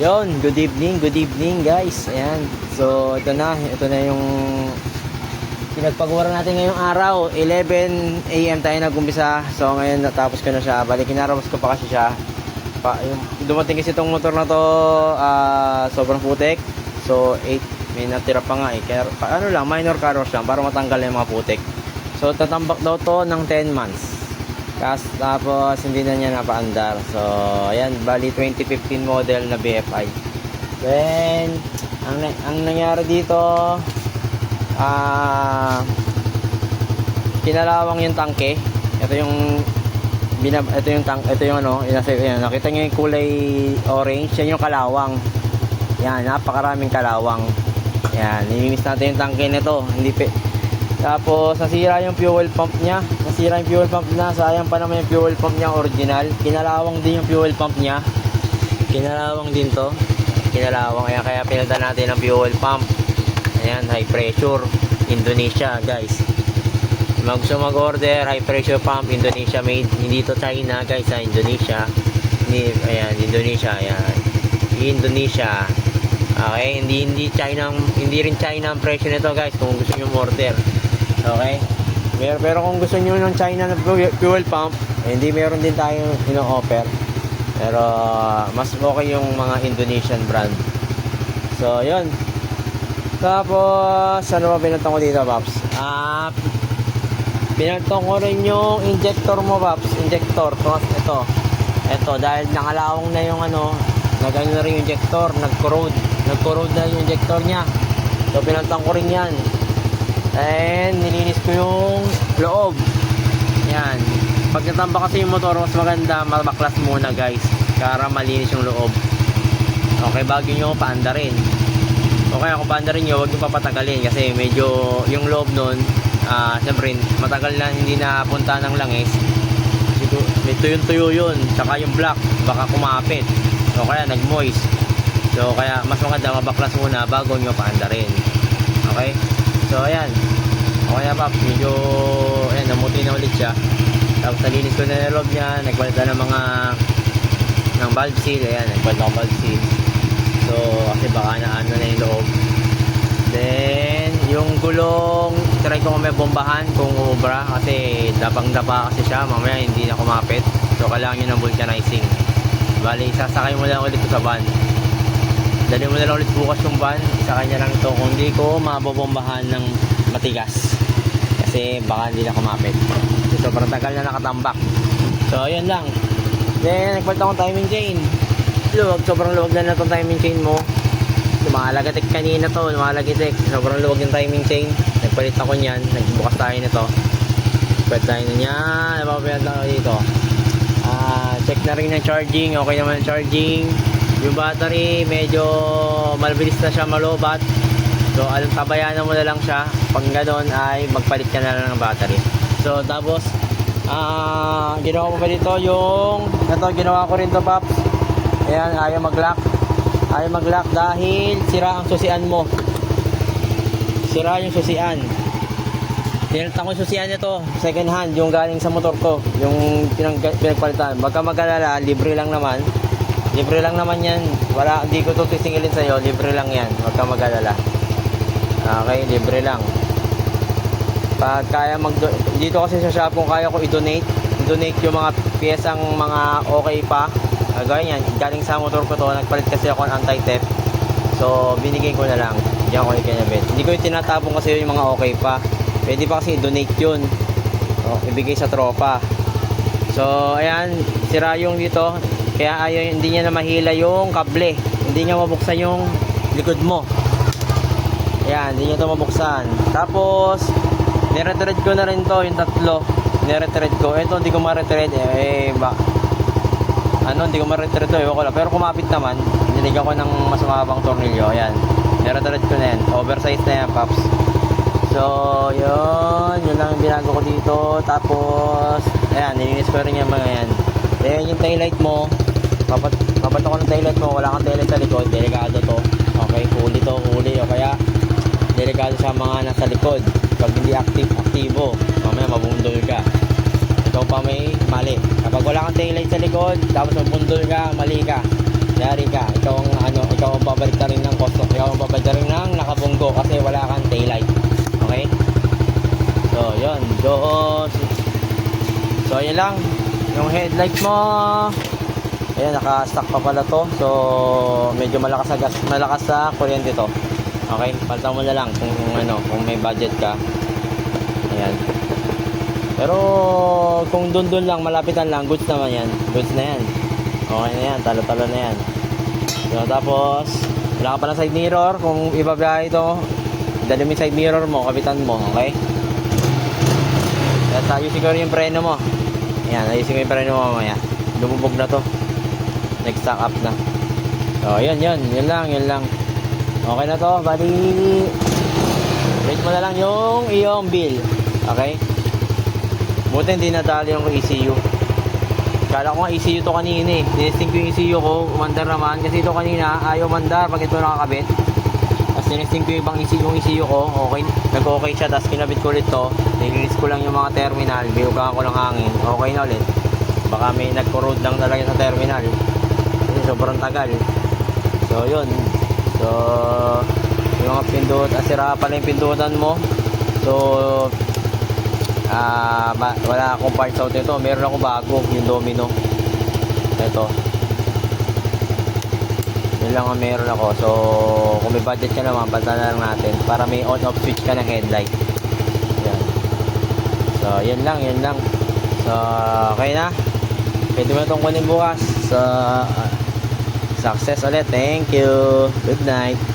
Yon, good evening, good evening guys. Ayan. So, ito na, ito na yung pinagpagawa natin ngayong araw. 11 AM tayo nag-umpisa. So, ngayon natapos ko na siya. Bali, kinarabas ko pa kasi siya. Pa, yung, dumating kasi itong motor na to, ah, sobrang putik. So, 8, may natira pa nga eh. Kaya, ano lang, minor car wash lang para matanggal yung mga putik. So, tatambak daw to ng 10 months. Kas, tapos hindi na niya napaandar. So, ayan, bali 2015 model na BFI. Then, ang, ang nangyari dito, ah, kinalawang yung tangke. Ito yung binab ito yung tank ito yung ano nasa yan nakita niyo yung kulay orange yan yung kalawang yan napakaraming kalawang yan nilinis natin yung tangke nito hindi pe tapos nasira yung fuel pump niya. Nasira yung fuel pump niya. Sayang pa naman yung fuel pump niya original. Kinalawang din yung fuel pump niya. Kinalawang din to. Kinalawang. Kaya kaya pinalitan natin ang fuel pump. Ayan high pressure. Indonesia guys. Mag gusto mag-order high pressure pump Indonesia made. Hindi to China guys sa Indonesia. Hindi, ayan Indonesia ayan. Indonesia. Okay hindi hindi China hindi rin China ang presyo nito guys kung gusto niyo order okay pero, pero kung gusto niyo ng China na fu- fuel pump eh, hindi meron din tayo ino-offer pero mas okay yung mga Indonesian brand so yun tapos ano ba binatang ko dito Paps ah Pinagtong ko rin yung injector mo, Paps. Injector. Tapos ito. Ito. Dahil nakalawang na yung ano, nagano na rin yung injector. Nag-corrode. Nag-corrode na yung injector niya. So, pinagtong ko rin yan. And, nilinis ko yung loob. Yan. Pag natamba kasi yung motor, mas maganda, mabaklas muna, guys. Para malinis yung loob. Okay, bago nyo paanda rin. O kaya kung paanda rin nyo, huwag nyo papatagalin kasi medyo yung loob nun, ah, siyempre, matagal na hindi napunta ng langis. May tuyong-tuyo yun. Tsaka yung black, baka kumapit. O kaya nag-moist. So, kaya mas maganda mabaklas muna bago nyo paanda rin. Okay? So, ayan. O kaya pa, medyo, ayan, namuti na ulit siya. Tapos nalinis ko na yung loob niya, nagpalit na ng mga ng valve seal, ayan, nagpalit na ng valve seal. So, kasi baka na ano na yung loob. Then, yung gulong, try ko may bombahan kung ubra kasi dabang-daba kasi siya, mamaya hindi na kumapit. So, kailangan nyo ng vulcanizing. Bali, sasakay mo lang ulit sa van. Dali mo na lang ulit bukas yung van, isakay niya lang ito. Kung hindi ko, mabobombahan ng matigas. Kasi baka hindi na kumapit. So, sobrang tagal na nakatambak. So, ayun lang. Then, nagpalit akong timing chain. Luwag, sobrang luwag na na itong timing chain mo. Lumalagatik kanina to, lumalagatik. Sobrang luwag yung timing chain. Nagpalit ako niyan, nagbukas tayo nito. Nagpalit tayo na niyan, napapalit tayo dito. Ah, check na rin ng charging, okay naman ang charging. Yung battery, medyo mabilis na siya malobat. So, alam, tabayanan mo na lang siya. Pag ganoon ay magpalit ka na lang ng battery. So, tapos, ah, ginawa ko pa dito yung, ito, ginawa ko rin to, Paps. Ayan, ayaw mag-lock. Ayaw mag-lock dahil sira ang susian mo. Sira yung susian. Tinalta ko yung susian nito, second hand, yung galing sa motor ko, yung pinang, pinagpalitan. Baka mag-alala, libre lang naman. Libre lang naman yan. Wala, hindi ko to sisingilin sa'yo, libre lang yan. Huwag mag-alala. Okay, libre lang. Pag kaya mag dito kasi sa shop kung kaya ko i-donate, i-donate yung mga piyesang mga okay pa. Uh, gaya yan, galing sa motor ko to, nagpalit kasi ako ng anti-theft. So, binigay ko na lang. Diyan ko ikinabit. Hindi ko yung tinatapon kasi yung mga okay pa. Pwede pa kasi i-donate yun. O, ibigay sa tropa. So, ayan, sira yung dito. Kaya ayaw, hindi niya na mahila yung kable. Hindi niya mabuksan yung likod mo. Ayan, hindi niya ito mabuksan. Tapos, niretread ko na rin to, yung tatlo. Niretread ko. Ito, hindi ko ma-retread. Eh, eh, ba? Ano, hindi ko ma-retread to. Ewan ko lang. Pero kumapit naman. Niligan ko ng mas mahabang tornilyo. Ayan. Niretread ko na yan. Oversize na yan, paps. So, yun. Yun lang yung binago ko dito. Tapos, ayan, nilinis ko rin yung mga yan. Then, yung taillight mo, papat, papat ako ng taillight mo, wala kang taillight sa likod, delikado to. Okay, huli to, huli. O kaya, delikado sa mga nasa likod. Pag hindi active aktibo mamaya mabundol ka. Ikaw pa may mali. Kapag wala kang tail light sa likod tapos mabundol ka mali ka. Yari ka. Ikaw ang ano ikaw ang babalik rin ng kosto ikaw ang babalik rin ng nakabunggo kasi wala kang tail light okay? So yun. Doon so yun lang. Yung headlight mo. Ayan, naka-stack pa pala to. So, medyo malakas sa gas, malakas sa kuryente to. Okay, palitan mo na lang kung ano, kung may budget ka. Ayan. Pero kung doon doon lang, malapitan lang, goods naman yan. Goods na yan. Okay na yan, talo-talo na yan. So, tapos, wala ka pa ng side mirror. Kung ibabiyahe ito, dali mo side mirror mo, kapitan mo, okay? At ayusin ko rin yung preno mo. Ayan, ayusin ko yung preno mo mamaya. Lumubog na to. Next stack up na. So, yun, yun. Yun lang, yun lang. Okay na to, bali. Rate mo na lang yung iyong bill. Okay? Buti hindi nadali yung ECU. Kala ko nga ECU to kanina eh. Tinesting ko yung ECU ko, umandar naman. Kasi ito kanina, ayaw mandar pag ito nakakabit. Tapos tinesting ko yung ibang ECU, yung ECU ko, okay. Nag-okay siya, tapos kinabit ko ulit to. Nilinis ko lang yung mga terminal, binugahan ko ng hangin. Okay na ulit. Baka may nag-corrode lang talaga sa terminal. Kasi sobrang tagal. So, yun. So, yung mga pindot, ah, sira pala yung pindutan mo. So, ma- wala akong parts out nito. Meron ako bago, yung domino. Ito. Yun lang ang meron ako. So, kung may budget ka naman, palitan na lang natin para may on-off switch ka ng headlight. Yan. So, yun lang, yun lang. So, okay na. Pwede mo itong kunin bukas. So, success ulit. Thank you. Good night.